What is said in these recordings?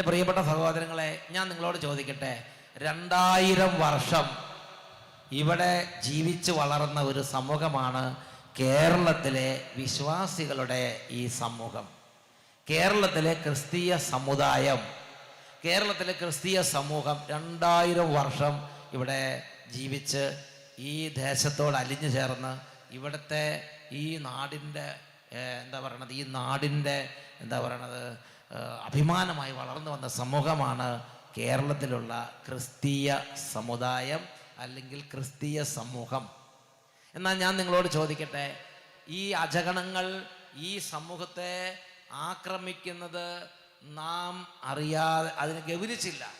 എന്റെ പ്രിയപ്പെട്ട സഹോദരങ്ങളെ ഞാൻ നിങ്ങളോട് ചോദിക്കട്ടെ രണ്ടായിരം വർഷം ഇവിടെ ജീവിച്ചു വളർന്ന ഒരു സമൂഹമാണ് കേരളത്തിലെ വിശ്വാസികളുടെ ഈ സമൂഹം. കേരളത്തിലെ ക്രിസ്തീയ സമുദായം കേരളത്തിലെ ക്രിസ്തീയ സമൂഹം രണ്ടായിരം വർഷം ഇവിടെ ജീവിച്ച് ഈ ദേശത്തോട് അലിഞ്ഞു ചേർന്ന് ഇവിടുത്തെ ഈ നാടിന്റെ എന്താ പറയണത്? ഈ നാടിന്റെ എന്താ പറയണത്? അഭിമാനമായി വളർന്നു വന്ന സമൂഹമാണ് കേരളത്തിലുള്ള ക്രിസ്തീയ സമുദായം അല്ലെങ്കിൽ ക്രിസ്തീയ സമൂഹം. എന്നാൽ ഞാൻ നിങ്ങളോട് ചോദിക്കട്ടെ ഈ അജഗണങ്ങൾ ഈ സമൂഹത്തെ ആക്രമിക്കുന്നത് നാം അറിയാതെ അതിനെ ഗൗരിച്ചില്ല.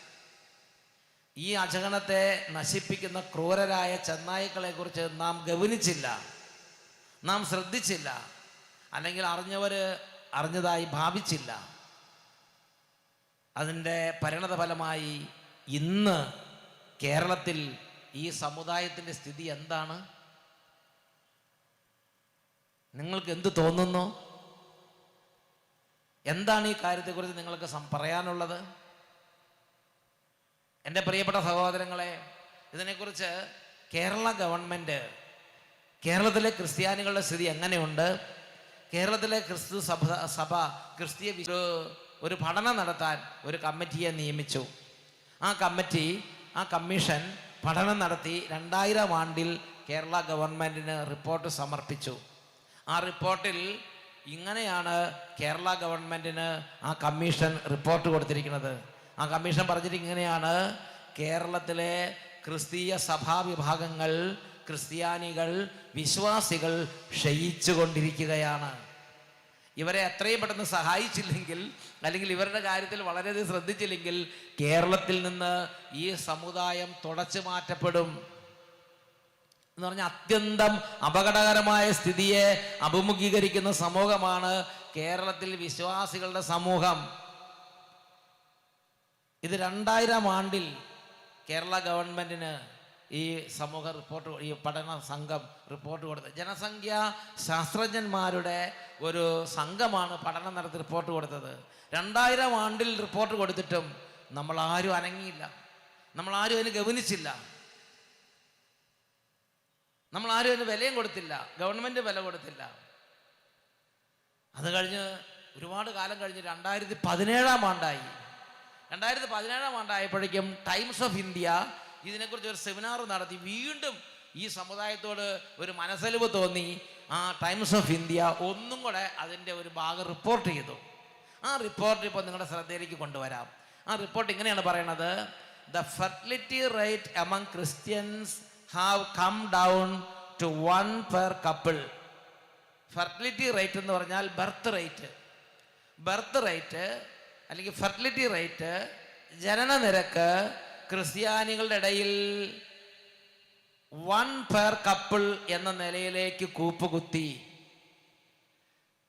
ഈ അജഗണത്തെ നശിപ്പിക്കുന്ന ക്രൂരരായ ചെന്നായ്ക്കളെ കുറിച്ച് നാം ഗൗനിച്ചില്ല. നാം ശ്രദ്ധിച്ചില്ല. അല്ലെങ്കിൽ അറിഞ്ഞവര് അറിഞ്ഞതായി ഭാവിച്ചില്ല. അതിന്റെ പരിണത ഫലമായി ഇന്ന് കേരളത്തിൽ ഈ സമുദായത്തിന്റെ സ്ഥിതി എന്താണ്? നിങ്ങൾക്ക് എന്ത് തോന്നുന്നു? എന്താണ് ഈ കാര്യത്തെക്കുറിച്ച് നിങ്ങൾക്ക് പറയാനുള്ളത്? എന്റെ പ്രിയപ്പെട്ട സഹോദരങ്ങളെ ഇതിനെക്കുറിച്ച് കേരള ഗവൺമെന്റ് കേരളത്തിലെ ക്രിസ്ത്യാനികളുടെ സ്ഥിതി എങ്ങനെയുണ്ട്? കേരളത്തിലെ ക്രിസ്തു സഭ സഭ ക്രിസ്തീയ ഒരു- പഠനം നടത്താൻ ഒരു കമ്മിറ്റിയെ നിയമിച്ചു. ആ കമ്മിറ്റി ആ കമ്മീഷൻ പഠനം നടത്തി രണ്ടായിരം ആണ്ടിൽ കേരള ഗവൺമെന്റിന് റിപ്പോർട്ട് സമർപ്പിച്ചു. ആ റിപ്പോർട്ടിൽ ഇങ്ങനെയാണ് കേരള ഗവൺമെന്റിന് ആ കമ്മീഷൻ റിപ്പോർട്ട് കൊടുത്തിരിക്കുന്നത്. ആ കമ്മീഷൻ പറഞ്ഞിട്ട് ഇങ്ങനെയാണ് കേരളത്തിലെ ക്രിസ്തീയ സഭാ വിഭാഗങ്ങൾ ക്രിസ്ത്യാനികൾ വിശ്വാസികൾ ക്ഷയിച്ചു കൊണ്ടിരിക്കുകയാണ് ഇവരെ എത്രയും പെട്ടെന്ന് സഹായിച്ചില്ലെങ്കിൽ അല്ലെങ്കിൽ ഇവരുടെ കാര്യത്തിൽ വളരെയധികം ശ്രദ്ധിച്ചില്ലെങ്കിൽ കേരളത്തിൽ നിന്ന് ഈ സമുദായം തുടച്ചു മാറ്റപ്പെടും. എന്ന് പറഞ്ഞാൽ അത്യന്തം അപകടകരമായ സ്ഥിതിയെ അഭിമുഖീകരിക്കുന്ന സമൂഹമാണ് കേരളത്തിൽ വിശ്വാസികളുടെ സമൂഹം. ഇത് രണ്ടായിരം ആണ്ടിൽ കേരള ഗവൺമെന്റിന് ഈ സമൂഹ റിപ്പോർട്ട് ഈ പഠന സംഘം റിപ്പോർട്ട് കൊടുത്തത് ജനസംഖ്യ ശാസ്ത്രജ്ഞന്മാരുടെ ഒരു സംഘമാണ് പഠനം നടത്തി റിപ്പോർട്ട് കൊടുത്തത്. രണ്ടായിരം ആണ്ടിൽ റിപ്പോർട്ട് കൊടുത്തിട്ടും നമ്മൾ ആരും അനങ്ങിയില്ല. നമ്മളാരും അതിന് ഗവനിച്ചില്ല നമ്മളാരും അതിന് വിലയും കൊടുത്തില്ല. ഗവൺമെന്റ് വില കൊടുത്തില്ല. അത് കഴിഞ്ഞ് ഒരുപാട് കാലം കഴിഞ്ഞ് രണ്ടായിരത്തി പതിനേഴാം ആണ്ടായി. രണ്ടായിരത്തി പതിനേഴാം ആണ്ടായപ്പോഴേക്കും ടൈംസ് ഓഫ് ഇന്ത്യ ഇതിനെക്കുറിച്ച് ഒരു സെമിനാർ നടത്തി. വീണ്ടും ഈ സമുദായത്തോട് ഒരു മനസ്സലിവ് തോന്നി. ആ ടൈംസ് ഓഫ് ഇന്ത്യ ഒന്നും കൂടെ അതിന്റെ ഒരു ഭാഗം റിപ്പോർട്ട് ചെയ്തു. ആ റിപ്പോർട്ട് ഇപ്പോൾ നിങ്ങളുടെ ശ്രദ്ധയിലേക്ക് കൊണ്ടുവരാം. ആ റിപ്പോർട്ട് ഇങ്ങനെയാണ് പറയണത്. The fertility rate among Christians have come down to one per couple fertility rate എന്ന് പറഞ്ഞാൽ ബർത്ത് റേറ്റ് ബർത്ത് റേറ്റ് അല്ലെങ്കിൽ ഫെർട്ടിലിറ്റി റേറ്റ് ജനന നിരക്ക് ക്രിസ്ത്യാനികളുടെ ഇടയിൽ വൺ പെർ കപ്പിൾ എന്ന നിലയിലേക്ക് കൂപ്പുകുത്തി.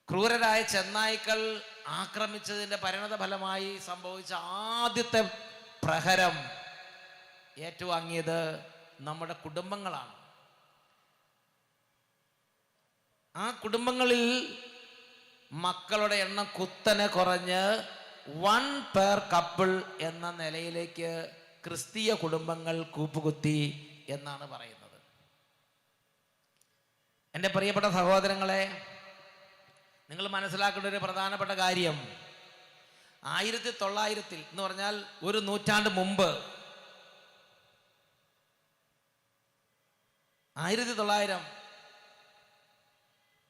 ക്രൂരരായ ചെന്നായ്ക്കൾ ആക്രമിച്ചതിന്റെ പരിണത ഫലമായി സംഭവിച്ച ആദ്യത്തെ പ്രഹരം ഏറ്റുവാങ്ങിയത് നമ്മുടെ കുടുംബങ്ങളാണ്. ആ കുടുംബങ്ങളിൽ മക്കളുടെ എണ്ണം കുത്തനെ കുറഞ്ഞ് വൺ പെർ കപ്പിൾ എന്ന നിലയിലേക്ക് ക്രിസ്തീയ കുടുംബങ്ങൾ കൂപ്പുകുത്തി എന്നാണ് പറയുന്നത്. എന്റെ പ്രിയപ്പെട്ട സഹോദരങ്ങളെ നിങ്ങൾ മനസ്സിലാക്കേണ്ട ഒരു പ്രധാനപ്പെട്ട കാര്യം. ആയിരത്തി തൊള്ളായിരത്തിൽ എന്ന് പറഞ്ഞാൽ ഒരു നൂറ്റാണ്ട് മുമ്പ് ആയിരത്തി തൊള്ളായിരം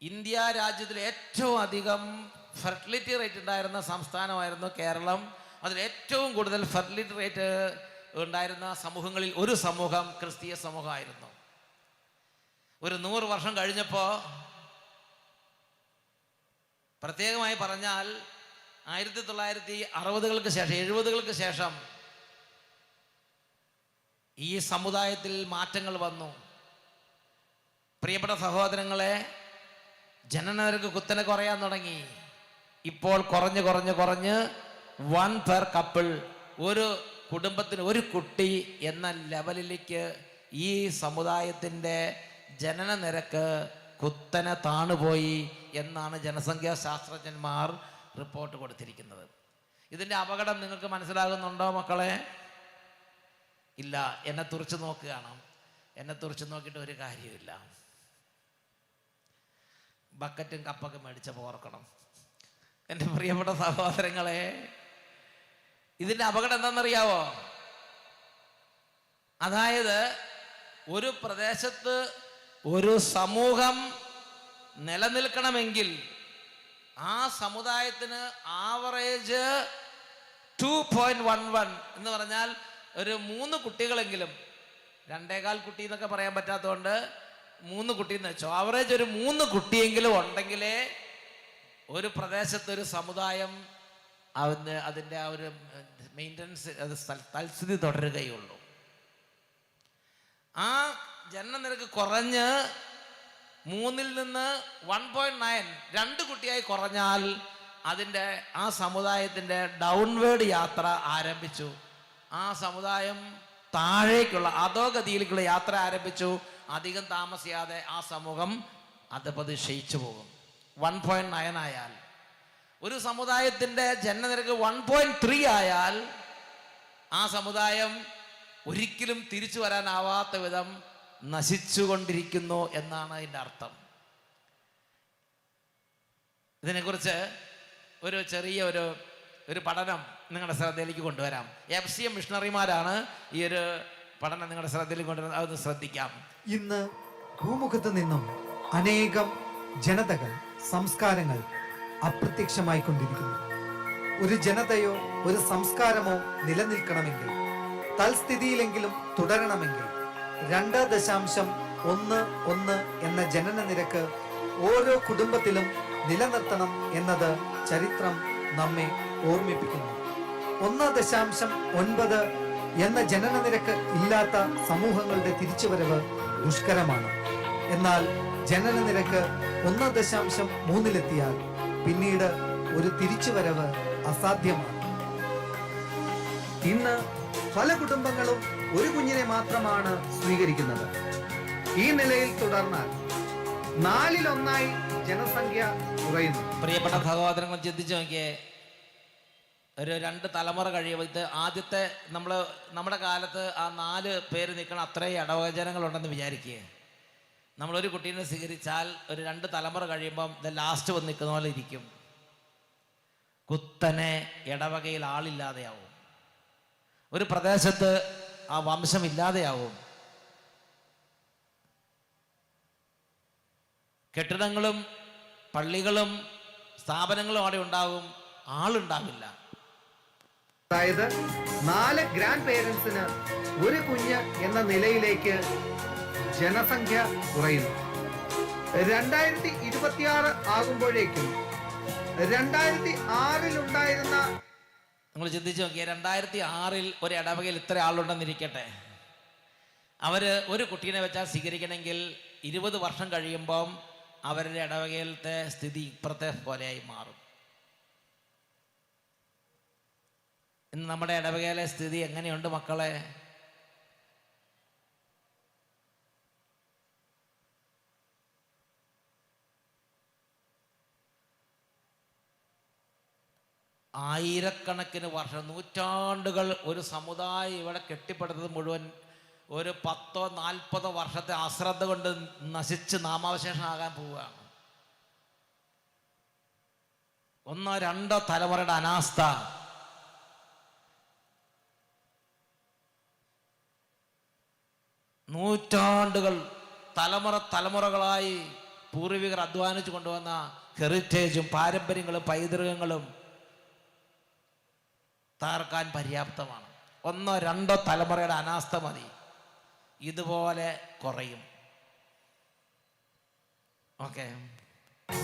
ഇന്ത്യ രാജ്യത്തിൽ ഏറ്റവും അധികം ഫെർട്ടിലിറ്റി റേറ്റ് ഉണ്ടായിരുന്ന സംസ്ഥാനമായിരുന്നു കേരളം. അതിൽ ഏറ്റവും കൂടുതൽ ഫെർട്ടിലിറ്റി റേറ്റ് ഉണ്ടായിരുന്ന സമൂഹങ്ങളിൽ ഒരു സമൂഹം ക്രിസ്തീയ സമൂഹമായിരുന്നു. ഒരു നൂറ് വർഷം കഴിഞ്ഞപ്പോൾ പ്രത്യേകമായി പറഞ്ഞാൽ ആയിരത്തി തൊള്ളായിരത്തി അറുപതുകൾക്ക് ശേഷം എഴുപതുകൾക്ക് ശേഷം ഈ സമുദായത്തിൽ മാറ്റങ്ങൾ വന്നു. പ്രിയപ്പെട്ട സഹോദരങ്ങളെ ജനനനിരക്ക് കുത്തനെ കുറയാൻ തുടങ്ങി. ഇപ്പോൾ കുറഞ്ഞ് കുറഞ്ഞ് കുറഞ്ഞ് വൺ പെർ കപ്പിൾ ഒരു കുടുംബത്തിന് ഒരു കുട്ടി എന്ന ലെവലിലേക്ക് ഈ സമുദായത്തിന്റെ ജനന നിരക്ക് കുത്തനെ താണുപോയി എന്നാണ് ജനസംഖ്യാ ശാസ്ത്രജ്ഞന്മാർ റിപ്പോർട്ട് കൊടുത്തിരിക്കുന്നത്. ഇതിന്റെ അപകടം നിങ്ങൾക്ക് മനസ്സിലാകുന്നുണ്ടോ മക്കളെ? ഇല്ല. എന്നെ തുറച്ചു നോക്കുകയാണ് എന്നെ തുറച്ചു നോക്കിയിട്ട് ഒരു കാര്യമില്ല ബക്കറ്റും കപ്പൊക്കെ മേടിച്ചപ്പോൾ ഓർക്കണം എന്റെ പ്രിയപ്പെട്ട സഹോദരങ്ങളെ ഇതിന്റെ അപകടം എന്താണെന്നറിയാവോ? അതായത് ഒരു പ്രദേശത്ത് ഒരു സമൂഹം നിലനിൽക്കണമെങ്കിൽ ആ സമുദായത്തിന് average two point one one എന്ന് പറഞ്ഞാൽ ഒരു മൂന്ന് കുട്ടികളെങ്കിലും രണ്ടേകാൽ കുട്ടി എന്നൊക്കെ പറയാൻ പറ്റാത്തതുകൊണ്ട് മൂന്ന് കുട്ടി എന്ന് വെച്ചോ ആവറേജ് ഒരു മൂന്ന് കുട്ടിയെങ്കിലും ഉണ്ടെങ്കിലേ ഒരു പ്രദേശത്ത് ഒരു സമുദായം അതിന് അതിന്റെ ആ ഒരു മെയിന്റനൻസ് അത് തൽസ്ഥിതി തുടരുകയുള്ളൂ. ആ ജനനനിരക്ക് കുറഞ്ഞ് മൂന്നിൽ നിന്ന് വൺ പോയിന്റ് നയൻ രണ്ട് കുട്ടിയായി കുറഞ്ഞാൽ അതിന്റെ ആ സമുദായത്തിന്റെ ഡൗൺവേർഡ് യാത്ര ആരംഭിച്ചു. ആ സമുദായം താഴേക്കുള്ള അധോഗതിയിലേക്കുള്ള യാത്ര ആരംഭിച്ചു. അധികം താമസിയാതെ ആ സമൂഹം അത് പ്രതിഷയിച്ചു പോകും. വൺ പോയിന്റ് നയൻ ആയാൽ ഒരു സമുദായത്തിന്റെ ജനനനിരക്ക് വൺ പോയിന്റ് ത്രീ ആയാൽ ആ സമുദായം ഒരിക്കലും തിരിച്ചു വരാനാവാത്ത വിധം നശിച്ചുകൊണ്ടിരിക്കുന്നു എന്നാണ് അതിന്റെ അർത്ഥം. ഇതിനെക്കുറിച്ച് ഒരു ചെറിയ ഒരു ഒരു പഠനം നിങ്ങളുടെ ശ്രദ്ധയിലേക്ക് കൊണ്ടുവരാം. എഫ് സി എം മിഷണറിമാരാണ് ഈ ഒരു പഠനം നിങ്ങളുടെ ശ്രദ്ധയിലേക്ക് കൊണ്ടുവരുന്നത്. അതൊന്ന് ശ്രദ്ധിക്കാം. ഇന്ന് ഭൂമുഖത്ത് നിന്നും അനേകം ജനതകൾ സംസ്കാരങ്ങൾ അപ്രത്യക്ഷമായി കൊണ്ടിരിക്കുന്നു ഒരു ജനതയോ ഒരു സംസ്കാരമോ നിലനിൽക്കണമെങ്കിൽ തൽസ്ഥിതിയിലെങ്കിലും തുടരണമെങ്കിൽ രണ്ട് ദശാംശം ഒന്ന് ഒന്ന് എന്ന ജനന നിരക്ക് ഓരോ കുടുംബത്തിലും നിലനിർത്തണം എന്നത് ചരിത്രം നമ്മെ ഓർമ്മിപ്പിക്കുന്നു. ഒന്ന് ദശാംശം ഒൻപത് എന്ന ജനന നിരക്ക് ഇല്ലാത്ത സമൂഹങ്ങളുടെ തിരിച്ചുവരവ് ദുഷ്കരമാണ്. എന്നാൽ ജനന നിരക്ക് ഒന്ന് ദശാംശം മൂന്നിലെത്തിയാൽ പിന്നീട് ഒരു തിരിച്ചുവരവ് അസാധ്യമാണ്. ഇന്ന് പല കുടുംബങ്ങളും ഒരു കുഞ്ഞിനെ മാത്രമാണ് സ്വീകരിക്കുന്നത്. ഈ നിലയിൽ തുടർന്നാൽ നാലിലൊന്നായി ജനസംഖ്യ കുറയുന്നു. പ്രിയപ്പെട്ട ഭഗവാദനങ്ങൾ ചിന്തിച്ചു നോക്കിയേ ഒരു രണ്ട് തലമുറ കഴിയുമ്പോൾ ഇത് ആദ്യത്തെ നമ്മൾ നമ്മുടെ കാലത്ത് ആ നാല് പേര് നിൽക്കണം അത്രയും ഇടവചനങ്ങളുണ്ടെന്ന് വിചാരിക്കുക നമ്മളൊരു കുട്ടീനെ സ്വീകരിച്ചാൽ ഒരു രണ്ട് തലമുറ കഴിയുമ്പം ഇത് ലാസ്റ്റ് വന്ന് നിൽക്കുന്ന പോലെ ഇരിക്കും. കുത്തനെ ഇടവകയിൽ ആളില്ലാതെയാവും. ഒരു പ്രദേശത്ത് ആ വംശം ഇല്ലാതെയാവും. കെട്ടിടങ്ങളും പള്ളികളും സ്ഥാപനങ്ങളും അവിടെ ഉണ്ടാകും ആളുണ്ടാവില്ല. അതായത് നാല് ഗ്രാൻഡ് പേരൻസിന് ഒരു കുഞ്ഞ് എന്ന നിലയിലേക്ക് ജനസംഖ്യ കുറയുന്നു. രണ്ടായിരത്തി ഇരുപത്തിയാറ് ആകുമ്പോഴേക്കും രണ്ടായിരത്തി ആറിലുണ്ടായിരുന്ന നിങ്ങൾ ചിന്തിച്ചു നോക്കിയാൽ രണ്ടായിരത്തി ആറിൽ ഒരു ഇടവകയിൽ ഇത്ര ആളുണ്ടെന്നിരിക്കട്ടെ അവർ ഒരു കുട്ടീനെ വെച്ചാൽ സ്വീകരിക്കണമെങ്കിൽ ഇരുപത് വർഷം കഴിയുമ്പം അവരുടെ ഇടവകയിലത്തെ സ്ഥിതി ഇപ്പുറത്തെ പോലെയായി മാറും. ഇന്ന് നമ്മുടെ ഇടവകയിലെ സ്ഥിതി എങ്ങനെയുണ്ട് മക്കളെ? ആയിരക്കണക്കിന് വർഷം നൂറ്റാണ്ടുകൾ ഒരു സമുദായം ഇവിടെ കെട്ടിപ്പടുത്തത് മുഴുവൻ ഒരു പത്തോ നാൽപ്പതോ വർഷത്തെ അശ്രദ്ധ കൊണ്ട് നശിച്ച് നാമാവശേഷമാകാൻ പോവുകയാണ്. ഒന്നോ രണ്ടോ തലമുറയുടെ അനാസ്ഥ. നൂറ്റാണ്ടുകൾ തലമുറ തലമുറകളായി പൂർവികർ അധ്വാനിച്ചു കൊണ്ടുവന്ന ഹെറിറ്റേജും പാരമ്പര്യങ്ങളും പൈതൃകങ്ങളും തകർക്കാൻ പര്യാപ്തമാണ്. ഒന്നോ രണ്ടോ തലമുറയുടെ അനാസ്ഥ മതി. ഇതുപോലെ കുറയും. ഓക്കെ.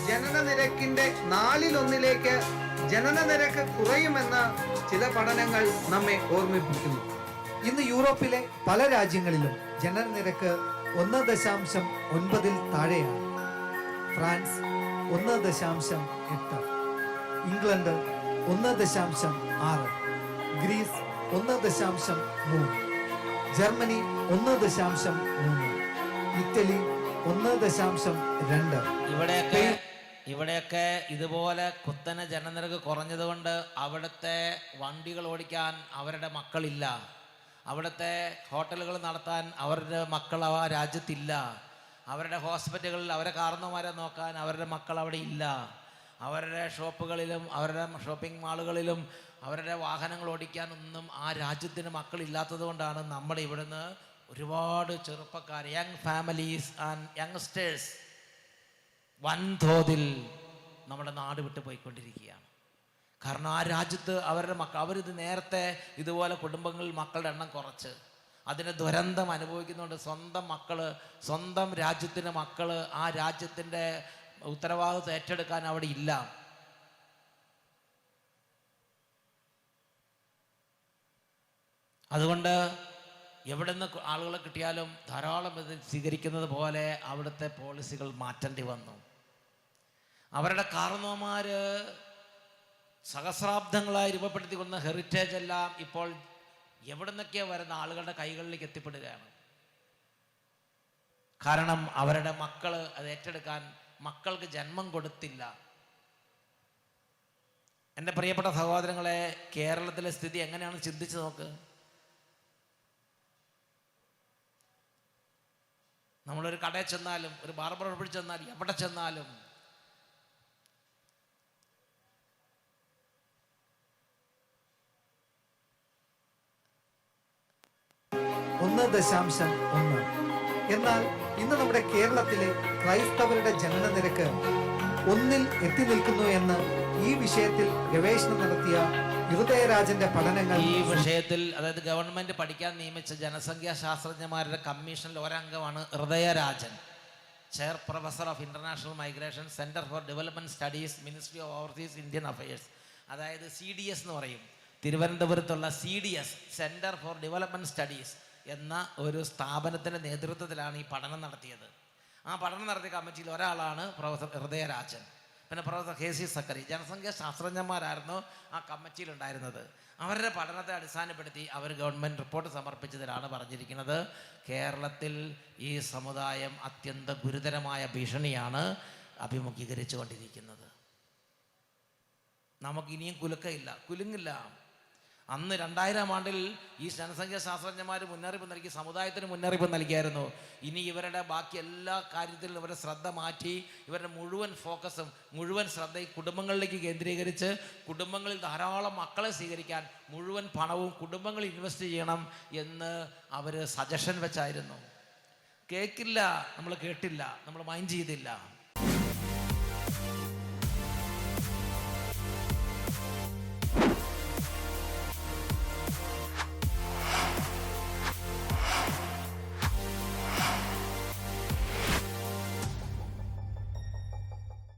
ജനന നിരക്കിന്റെ നാലിലൊന്നിലേക്ക് ജനന നിരക്ക് കുറയുമെന്ന് ചില പഠനങ്ങൾ നമ്മെ ഓർമ്മിപ്പിക്കുന്നു. ഇന്ന് യൂറോപ്പിലെ പല രാജ്യങ്ങളിലും ജനന നിരക്ക് ഒന്ന് ദശാംശം ഒൻപതിൽ താഴെയാണ്. ഫ്രാൻസ് ഒന്ന് ദശാംശം എട്ട്. ഇംഗ്ലണ്ട് ഒന്ന് ദശാംശം ആറ്. ഗ്രീസ് ഒന്ന് ദശാംശം മൂന്ന്. ജർമ്മനി ഒന്ന് ദശാംശം മൂന്ന്. ഇറ്റലി ഒന്ന് ദശാംശം രണ്ട്. ഇവിടെയൊക്കെ ഇവിടെയൊക്കെ ഇതുപോലെ കുത്തന ജനനിരക്ക് കുറഞ്ഞതുകൊണ്ട് അവിടുത്തെ വണ്ടികൾ ഓടിക്കാൻ അവരുടെ മക്കളില്ല. അവിടുത്തെ ഹോട്ടലുകൾ നടത്താൻ അവരുടെ മക്കൾ ആ രാജ്യത്തില്ല. അവരുടെ ഹോസ്പിറ്റലുകളിൽ അവരെ കാർന്നുമാരെ നോക്കാൻ അവരുടെ മക്കൾ അവിടെ ഇല്ല. അവരുടെ ഷോപ്പുകളിലും അവരുടെ ഷോപ്പിംഗ് മാളുകളിലും അവരുടെ വാഹനങ്ങൾ ഓടിക്കാനൊന്നും ആ രാജ്യത്തിന് മക്കളില്ലാത്തത് കൊണ്ടാണ് നമ്മുടെ ഇവിടുന്ന് ഒരുപാട് ചെറുപ്പക്കാർ യങ് ഫാമിലീസ് ആൻഡ് യങ്സ്റ്റേഴ്സ് വൻതോതിൽ നമ്മുടെ നാട് വിട്ട് പോയിക്കൊണ്ടിരിക്കുകയാണ്. കാരണം ആ രാജ്യത്ത് അവരുടെ മക്ക അവരിത് നേരത്തെ ഇതുപോലെ കുടുംബങ്ങളിൽ മക്കളുടെ എണ്ണം കുറച്ച്. അതിന് ദുരന്തം അനുഭവിക്കുന്നുണ്ട് സ്വന്തം മക്കൾ സ്വന്തം രാജ്യത്തിന്റെ മക്കൾ ആ രാജ്യത്തിന്റെ ഉത്തരവാദിത്വം ഏറ്റെടുക്കാൻ അവിടെ ഇല്ല. അതുകൊണ്ട് എവിടെ നിന്ന് ആളുകളെ കിട്ടിയാലും ധാരാളം ഇത് സ്വീകരിക്കുന്നത് പോലെ അവിടുത്തെ പോളിസികൾ മാറ്റേണ്ടി വന്നു. അവരുടെ കാർന്നോമാർ സഹസ്രാബ്ദങ്ങളായി രൂപപ്പെടുത്തി രൂപപ്പെടുത്തിക്കൊണ്ട ഹെറിറ്റേജ് എല്ലാം ഇപ്പോൾ എവിടെ നിന്നൊക്കെയോ വരുന്ന ആളുകളുടെ കൈകളിലേക്ക് എത്തിപ്പെടുകയാണ്. കാരണം അവരുടെ മക്കൾ അത് ഏറ്റെടുക്കാൻ മക്കൾക്ക് ജന്മം കൊടുത്തില്ല. എന്റെ പ്രിയപ്പെട്ട സഹോദരങ്ങളെ കേരളത്തിലെ സ്ഥിതി എങ്ങനെയാണ് ചിന്തിച്ചു നോക്ക്. നമ്മളൊരു കടയിൽ ചെന്നാലും ഒരു ബാർബർ ഷോപ്പിൽ ചെന്നാലും എവിടെ ചെന്നാലും. ഒന്ന് ദശാംശം ഒന്ന്. എന്നാൽ ഇന്ന് നമ്മുടെ കേരളത്തിലെ ക്രൈസ്തവരുടെ ജനന നിരക്ക് ഒന്നിൽ എത്തി നിൽക്കുന്നു എന്ന് ഈ വിഷയത്തിൽ ഗവേഷണം നടത്തിയ ഹൃദയരാജന്റെ പഠനങ്ങൾ ഈ വിഷയത്തിൽ അതായത് ഗവൺമെന്റ് പഠിക്കാൻ നിയമിച്ച ജനസംഖ്യാ ശാസ്ത്രജ്ഞന്മാരുടെ കമ്മീഷനിൽ ഒരംഗമാണ് Hridayarajan. Chair professor of international migration centre for development studies ministry of overseas Indian affairs. അതായത് സി ഡി എസ് എന്ന് പറയും. തിരുവനന്തപുരത്തുള്ള C D S centre for development studies എന്ന ഒരു സ്ഥാപനത്തിന്റെ നേതൃത്വത്തിലാണ് ഈ പഠനം നടത്തിയത്. ആ പഠനം നടത്തിയ കമ്മിറ്റിയിൽ ഒരാളാണ് പ്രൊഫസർ ഹൃദയരാജൻ. പിന്നെ പ്രൊഫസർ കെ സി സക്കറി ജനസംഖ്യാ ശാസ്ത്രജ്ഞന്മാരായിരുന്നു ആ കമ്മിറ്റിയിലുണ്ടായിരുന്നത്. അവരുടെ പഠനത്തെ അടിസ്ഥാനപ്പെടുത്തി അവർ ഗവൺമെന്റ് റിപ്പോർട്ട് സമർപ്പിച്ചതിലാണ് പറഞ്ഞിരിക്കുന്നത് കേരളത്തിൽ ഈ സമുദായം അത്യന്ത ഗുരുതരമായ ഭീഷണിയാണ് അഭിമുഖീകരിച്ചു കൊണ്ടിരിക്കുന്നത് നമുക്കിനിയും കുലുക്കയില്ല കുലുങ്ങില്ല. അന്ന് രണ്ടായിരം ആണ്ടിൽ ഈ ജനസംഖ്യാ ശാസ്ത്രജ്ഞന്മാർ മുന്നറിയിപ്പ് നൽകി സമുദായത്തിന് മുന്നറിയിപ്പ് നൽകിയായിരുന്നു. ഇനി ഇവരുടെ ബാക്കി എല്ലാ കാര്യത്തിലും ഇവരുടെ ശ്രദ്ധ മാറ്റി ഇവരുടെ മുഴുവൻ ഫോക്കസും മുഴുവൻ ശ്രദ്ധ കുടുംബങ്ങളിലേക്ക് കേന്ദ്രീകരിച്ച് കുടുംബങ്ങളിൽ ധാരാളം മക്കളെ സ്വീകരിക്കാൻ മുഴുവൻ പണവും കുടുംബങ്ങളിൽ ഇൻവെസ്റ്റ് ചെയ്യണം എന്ന് അവർ സജഷൻ വെച്ചായിരുന്നു. കേൾക്കില്ല നമ്മൾ കേട്ടില്ല നമ്മൾ മൈൻഡ് ചെയ്തില്ല.